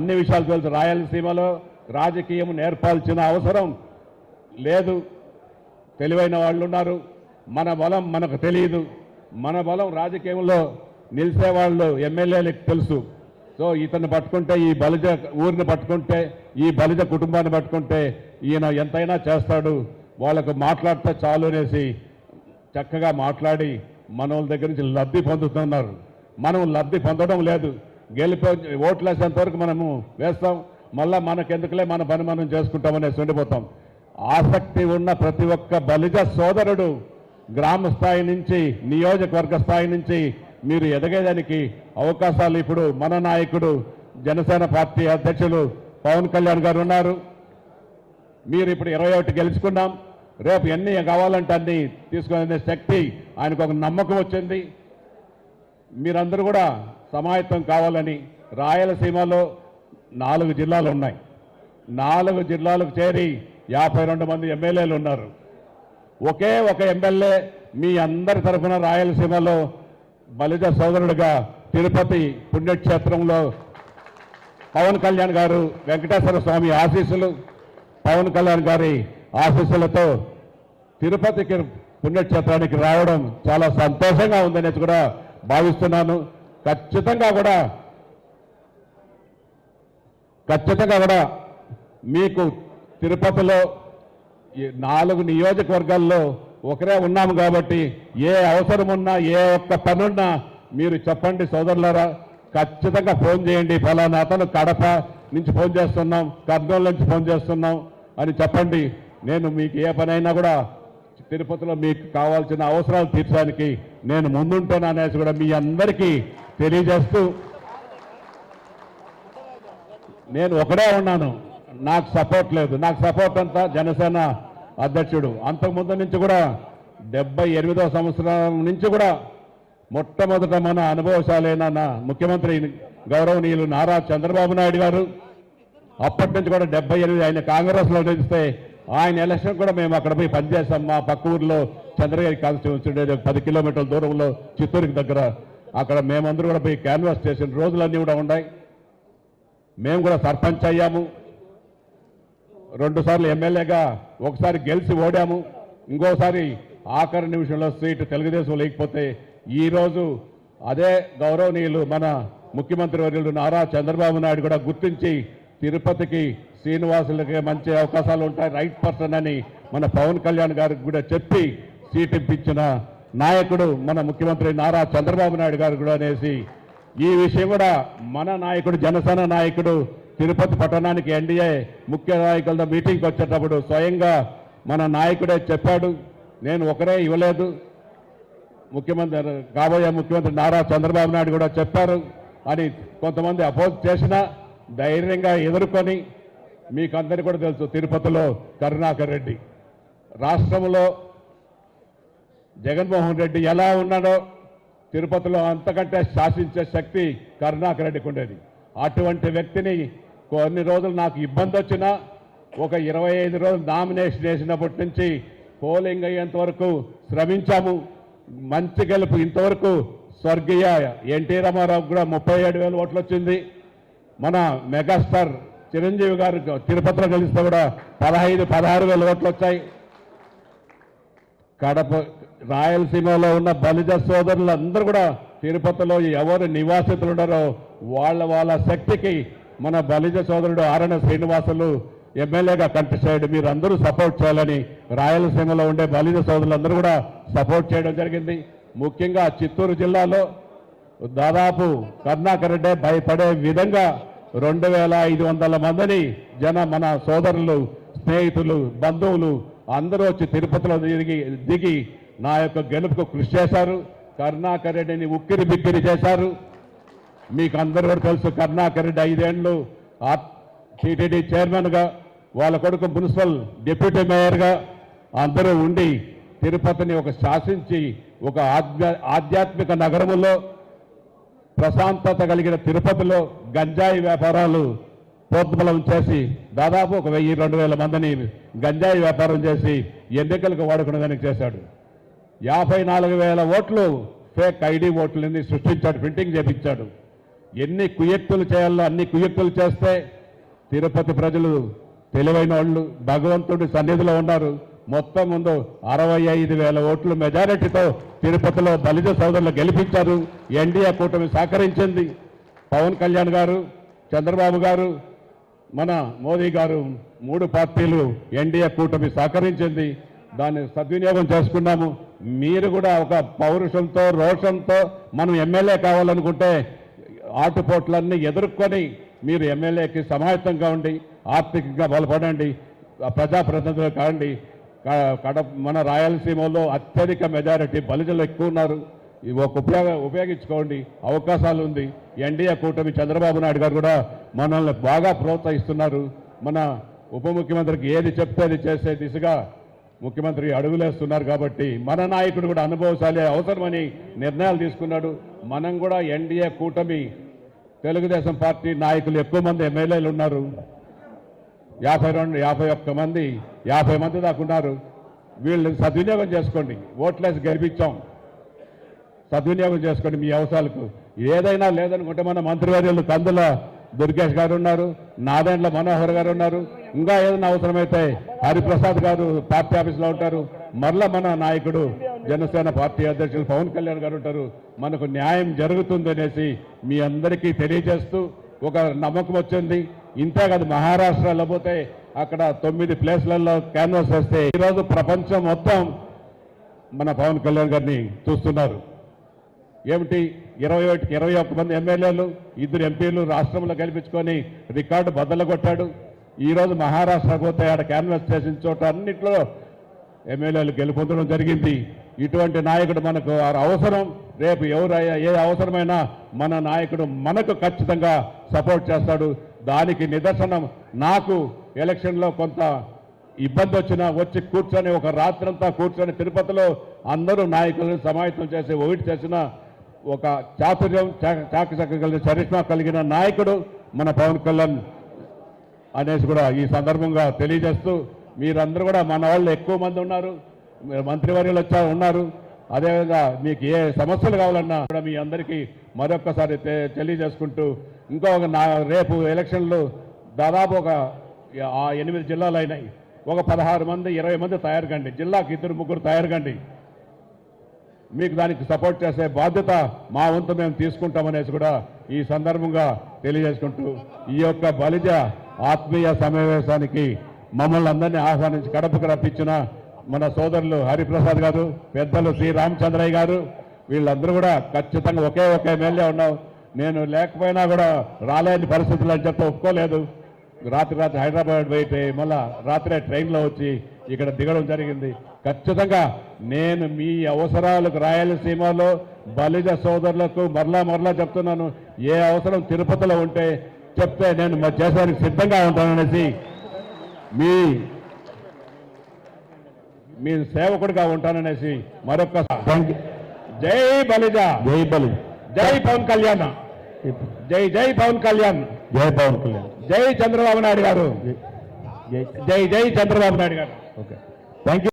అన్ని విషయాలు తెలుసు. రాయలసీమలో రాజకీయం నేర్పాల్సిన అవసరం లేదు. తెలివైన వాళ్ళు ఉన్నారు. మన బలం మనకు తెలియదు. మన బలం రాజకీయంలో నిలిచే వాళ్ళు ఎమ్మెల్యేలకు తెలుసు. సో ఇతను పట్టుకుంటే ఈ బలిజ ఊరిని పట్టుకుంటే ఈ బలిజ కుటుంబాన్ని పట్టుకుంటే ఈయన ఎంతైనా చేస్తాడు. వాళ్ళకు మాట్లాడితే చాలు అనేసి చక్కగా మాట్లాడి మన దగ్గర నుంచి లబ్ధి పొందుతున్నారు. మనం లబ్ధి పొందడం లేదు. గెలిపో ఓట్లేసేంత వరకు మనము వేస్తాం. మళ్ళీ మనకెందుకులే మన పని మనం చేసుకుంటామనేసి ఉండిపోతాం ఆసక్తి ఉన్న ప్రతి ఒక్క బలిజ సోదరుడు గ్రామ స్థాయి నుంచి నియోజకవర్గ స్థాయి నుంచి మీరు ఎదగేదానికి అవకాశాలు ఇప్పుడు మన నాయకుడు జనసేన పార్టీ అధ్యక్షులు పవన్ కళ్యాణ్ గారు ఉన్నారు. మీరు ఇప్పుడు ఇరవై ఒకటి గెలుచుకున్నాం. రేపు ఎన్ని కావాలంటే అన్ని తీసుకునే శక్తి ఆయనకు ఒక నమ్మకం వచ్చింది. మీరందరూ కూడా సమాయత్తం కావాలని రాయలసీమలో నాలుగు జిల్లాలు ఉన్నాయి. నాలుగు జిల్లాలకు చేరి యాభై రెండు మంది ఎమ్మెల్యేలు ఉన్నారు. ఒకే ఒక ఎమ్మెల్యే మీ అందరి తరఫున రాయలసీమలో బలిజ సోదరుడుగా తిరుపతి పుణ్యక్షేత్రంలో పవన్ కళ్యాణ్ గారు వెంకటేశ్వర స్వామి ఆశీస్సులు పవన్ కళ్యాణ్ గారి ఆశీస్సులతో తిరుపతికి పుణ్యక్షేత్రానికి రావడం చాలా సంతోషంగా ఉందనేసి కూడా భావిస్తున్నాను. ఖచ్చితంగా కూడా ఖచ్చితంగా కూడా మీకు తిరుపతిలో నాలుగు నియోజకవర్గాల్లో ఒకరే ఉన్నాము కాబట్టి ఏ అవసరం ఉన్నా ఏ ఒక్క పనున్నా మీరు చెప్పండి సోదరులారా. ఖచ్చితంగా ఫోన్ చేయండి. ఫలానా అతను కడప నుంచి ఫోన్ చేస్తున్నాం కర్నూలు నుంచి ఫోన్ చేస్తున్నాం అని చెప్పండి. నేను మీకు ఏ పనైనా కూడా తిరుపతిలో మీకు కావాల్సిన అవసరాలు తీర్చడానికి నేను ముందుంటాననేసి కూడా మీ అందరికీ తెలియజేస్తూ నేను ఒకడే ఉన్నాను. నాకు సపోర్ట్ లేదు. నాకు సపోర్ట్ అంతా జనసేన అధ్యక్షుడు. అంతకుముందు నుంచి కూడా డెబ్బై ఎనిమిదో సంవత్సరం నుంచి కూడా మొట్టమొదట మన అనుభవశాలైన నా ముఖ్యమంత్రి గౌరవనీయులు నారా చంద్రబాబు నాయుడు గారు అప్పటి నుంచి కూడా డెబ్బై ఎనిమిది ఆయన కాంగ్రెస్లో గెలిస్తే ఆయన ఎలక్షన్ కూడా మేము అక్కడ పోయి పనిచేస్తాం. మా పక్క ఊర్లో చంద్రగిరి కాన్స్టిట్యూన్సీ ఒక పది కిలోమీటర్ల దూరంలో చిత్తూరుకి దగ్గర. అక్కడ మేమందరూ కూడా పోయి క్యాన్వాస్ చేసిన రోజులన్నీ కూడా ఉన్నాయి. మేము కూడా సర్పంచ్ అయ్యాము. రెండుసార్లు ఎమ్మెల్యేగా ఒకసారి గెలిచి ఓడాము. ఇంకోసారి ఆఖరి నిమిషంలో సీటు తెలుగుదేశం లేకపోతే ఈ రోజు అదే గౌరవనీయులు మన ముఖ్యమంత్రి వర్యులు నారా చంద్రబాబు నాయుడు కూడా గుర్తించి తిరుపతికి శ్రీనివాసులకి మంచి అవకాశాలు ఉంటాయి. రైట్ పర్సన్ అని మన పవన్ కళ్యాణ్ గారికి కూడా చెప్పి సీట్ ఇప్పించిన నాయకుడు మన ముఖ్యమంత్రి నారా చంద్రబాబు నాయుడు గారు కూడా అనేసి ఈ విషయం కూడా మన నాయకుడు జనసేన నాయకుడు తిరుపతి పట్టణానికి ఎన్డీఏ ముఖ్య నాయకులతో మీటింగ్కి వచ్చేటప్పుడు స్వయంగా మన నాయకుడే చెప్పాడు. నేను ఒకరే ఇవ్వలేదు. ముఖ్యమంత్రి కాబోయే ముఖ్యమంత్రి నారా చంద్రబాబు నాయుడు కూడా చెప్పారు. అని కొంతమంది అపోజ్ చేసినా ధైర్యంగా ఎదుర్కొని మీకు అందరికీ కూడా తెలుసు తిరుపతిలో కరుణాకర్ రెడ్డి. రాష్ట్రంలో జగన్మోహన్ రెడ్డి ఎలా ఉన్నాడో తిరుపతిలో అంతకంటే శాసించే శక్తి కరుణాకర్ రెడ్డికి ఉండేది. అటువంటి వ్యక్తిని కొన్ని రోజులు నాకు ఇబ్బంది వచ్చినా ఒక ఇరవై ఐదు రోజులు నామినేషన్ వేసినప్పటి నుంచి పోలింగ్ అయ్యేంత వరకు శ్రమించాము. మంచి గెలుపు ఇంతవరకు స్వర్గీయ ఎన్టీ రామారావు కూడా ముప్పై ఏడు వేల ఓట్లు వచ్చింది. మన మెగాస్టార్ చిరంజీవి గారు తిరుపతిలో గెలిస్తే కూడా పదహైదు పదహారు వేల ఓట్లు వచ్చాయి. కడప రాయలసీమలో ఉన్న బలిజ సోదరులు అందరూ కూడా తిరుపతిలో ఎవరు నివాసితులు ఉన్నారో వాళ్ళ వాళ్ళ శక్తికి మన బలిజ సోదరుడు ఆరణ శ్రీనివాసులు ఎమ్మెల్యేగా కంటెస్ట్ అయ్యాడు మీరు అందరూ సపోర్ట్ చేయాలని రాయలసీమలో ఉండే బలిజ సోదరులందరూ కూడా సపోర్ట్ చేయడం జరిగింది. ముఖ్యంగా చిత్తూరు జిల్లాలో దాదాపు కర్ణాకర్ రెడ్డి భయపడే విధంగా రెండు వేల ఐదు వందల మందిని జన మన సోదరులు స్నేహితులు బంధువులు అందరూ వచ్చి తిరుపతిలో దిగి దిగి నా యొక్క గెలుపుకు కృషి చేశారు. కరుణాకర్ రెడ్డిని ఉక్కిరి బిక్కిరి చేశారు. మీకు అందరూ కూడా తెలుసు కరుణాకర్ రెడ్డి ఐదేళ్ళు టీటీడీ చైర్మన్గా వాళ్ళ కొడుకు మున్సిపల్ డిప్యూటీ మేయర్గా అందరూ ఉండి తిరుపతిని ఒక శాసించి ఒక ఆధ్యా ఆధ్యాత్మిక నగరములో ప్రశాంతత కలిగిన తిరుపతిలో గంజాయి వ్యాపారాలు ప్రోద్బలం చేసి దాదాపు ఒక వెయ్యి రెండు వేల మందిని గంజాయి వ్యాపారం చేసి ఎన్నికలకు వాడుకునే దానికి చేశాడు. యాభై నాలుగు వేల ఓట్లు ఫేక్ ఐడి ఓట్లని సృష్టించాడు ప్రింటింగ్ చేపించాడు. ఎన్ని కుయక్తులు చేయాలో అన్ని కుయక్తులు చేస్తే తిరుపతి ప్రజలు తెలివైన వాళ్ళు భగవంతుడి సన్నిధిలో ఉన్నారు. మొత్తం ముందు అరవై ఐదు వేల ఓట్లు మెజారిటీతో తిరుపతిలో బలిజ సోదరులు గెలిపించారు. ఎన్డీఏ కూటమి సహకరించింది. పవన్ కళ్యాణ్ గారు చంద్రబాబు గారు మన మోదీ గారు మూడు పార్టీలు ఎన్డీఏ కూటమి సహకరించింది. దాన్ని సద్వినియోగం చేసుకున్నాము. మీరు కూడా ఒక పౌరుషంతో రోషంతో మనం ఎమ్మెల్యే కావాలనుకుంటే ఆటుపోట్లన్నీ ఎదుర్కొని మీరు ఎమ్మెల్యేకి సమాయత్తంగా ఉండి ఆర్థికంగా బలపడండి ప్రజాప్రతినిధులు కావండి క- కడప మన రాయలసీమలో అత్యధిక మెజారిటీ బలిజలు ఎక్కువ ఉన్నారు ఇవి ఒక ఉపయోగ ఉపయోగించుకోండి. అవకాశాలు ఉంది. ఎన్డీఏ కూటమి చంద్రబాబు నాయుడు గారు కూడా మనల్ని బాగా ప్రోత్సహిస్తున్నారు. మన ఉప ముఖ్యమంత్రికి ఏది చెప్తే అది చేసే దిశగా ముఖ్యమంత్రి అడుగులేస్తున్నారు కాబట్టి మన నాయకుడు కూడా అనుభవశాలి అవసరమని నిర్ణయాలు తీసుకున్నాడు. మనం కూడా ఎన్డీఏ కూటమి తెలుగుదేశం పార్టీ నాయకులు ఎక్కువ మంది ఎమ్మెల్యేలు ఉన్నారు. యాభై రెండు యాభై ఒక్క మంది యాభై మంది దాకా ఉన్నారు. వీళ్ళు సద్వినియోగం చేసుకోండి. ఓట్లేసి గెలిపించాం. సద్వినియోగం చేసుకోండి మీ అవసరాలకు. ఏదైనా లేదనుకుంటే మన మంత్రివర్యులు కందుల దుర్గేష్ గారు ఉన్నారు నాదెండ్ల మనోహర్ గారు ఉన్నారు. ఇంకా ఏదైనా అవసరమైతే హరిప్రసాద్ గారు పార్టీ ఆఫీస్లో ఉంటారు. మరలా మన నాయకుడు జనసేన పార్టీ అధ్యక్షులు పవన్ కళ్యాణ్ గారు ఉంటారు. మనకు న్యాయం జరుగుతుందనేసి మీ అందరికీ తెలియజేస్తూ ఒక నమ్మకం వచ్చింది. ఇంతే కాదు మహారాష్ట్రలో పోతే అక్కడ తొమ్మిది ప్లేస్లలో క్యాన్వాస్ వేస్తే ఈరోజు ప్రపంచం మొత్తం మన పవన్ కళ్యాణ్ గారిని చూస్తున్నారు. ఏమిటి? ఇరవై ఒకటికి ఇరవై ఒక్క మంది ఎమ్మెల్యేలు ఇద్దరు ఎంపీలు రాష్ట్రంలో గెలిపించుకొని రికార్డు బద్దలు కొట్టాడు. ఈరోజు మహారాష్ట్ర పోతే ఆడ క్యాన్వాస్ చేసిన చోట అన్నింటిలో ఎమ్మెల్యేలు గెలుపొందడం జరిగింది. ఇటువంటి నాయకుడు మనకు అవసరం. రేపు ఎవరయ్యా ఏ అవసరమైనా మన నాయకుడు మనకు ఖచ్చితంగా సపోర్ట్ చేస్తాడు. దానికి నిదర్శనం నాకు ఎలక్షన్లో కొంత ఇబ్బంది వచ్చినా వచ్చి కూర్చొని ఒక రాత్రంతా కూర్చొని తిరుపతిలో అందరూ నాయకులను సమాయత్తం చేసి ఒకటి చేసిన ఒక చాతుర్యం చాకచక్క కలిగిన చరిష్మా కలిగిన నాయకుడు మన పవన్ కళ్యాణ్. అనేసి కూడా ఈ సందర్భంగా తెలియజేస్తూ మీరందరూ కూడా మన వాళ్ళు ఎక్కువ మంది ఉన్నారు మంత్రివర్యులు వచ్చా ఉన్నారు. అదేవిధంగా మీకు ఏ సమస్యలు కావాలన్నా కూడా మీ అందరికీ మరొక్కసారి తె- తెలియజేసుకుంటూ ఇంకొక నా రేపు ఎలక్షన్లు దాదాపు ఒక ఆ ఎనిమిది జిల్లాలు అయినాయి. ఒక పదహారు మంది ఇరవై మంది తయారు కండి. జిల్లాకి ఇద్దరు ముగ్గురు తయారు కండి. మీకు దానికి సపోర్ట్ చేసే బాధ్యత మా వంతు మేము తీసుకుంటామనేసి కూడా ఈ సందర్భంగా తెలియజేసుకుంటూ ఈ యొక్క బలిజ ఆత్మీయ సమావేశానికి మమ్మల్ని అందరినీ ఆహ్వానించి కడపకు రప్పించిన మన సోదరులు హరిప్రసాద్ గారు పెద్దలు శ్రీ రామచంద్రయ్య గారు వీళ్ళందరూ కూడా ఖచ్చితంగా ఒకే ఒక ఎమ్మెల్యే ఉన్నావు నేను లేకపోయినా కూడా రాలేని పరిస్థితులు అని చెప్తే ఒప్పుకోలేదు. రాత్రి రాత్రి హైదరాబాద్ పోయితే మళ్ళా రాత్రే ట్రైన్లో వచ్చి ఇక్కడ దిగడం జరిగింది. ఖచ్చితంగా నేను మీ అవసరాలకు రాయలసీమలో బలిజ సోదరులకు మరలా మరలా చెప్తున్నాను. ఏ అవసరం తిరుపతిలో ఉంటే చెప్తే నేను మా చేసేందుకు సిద్ధంగా ఉంటాననేసి మీ మీ సేవకుడిగా ఉంటాననేసి మరొక జై బలిజ. జై బలి జై పవన్ కళ్యాణ్. జై జై పవన్ కళ్యాణ్. జై పవన్ కళ్యాణ్. జై చంద్రబాబు నాయుడు గారు. జై. జై చంద్రబాబు నాయుడు గారు. ఓకే. Thank you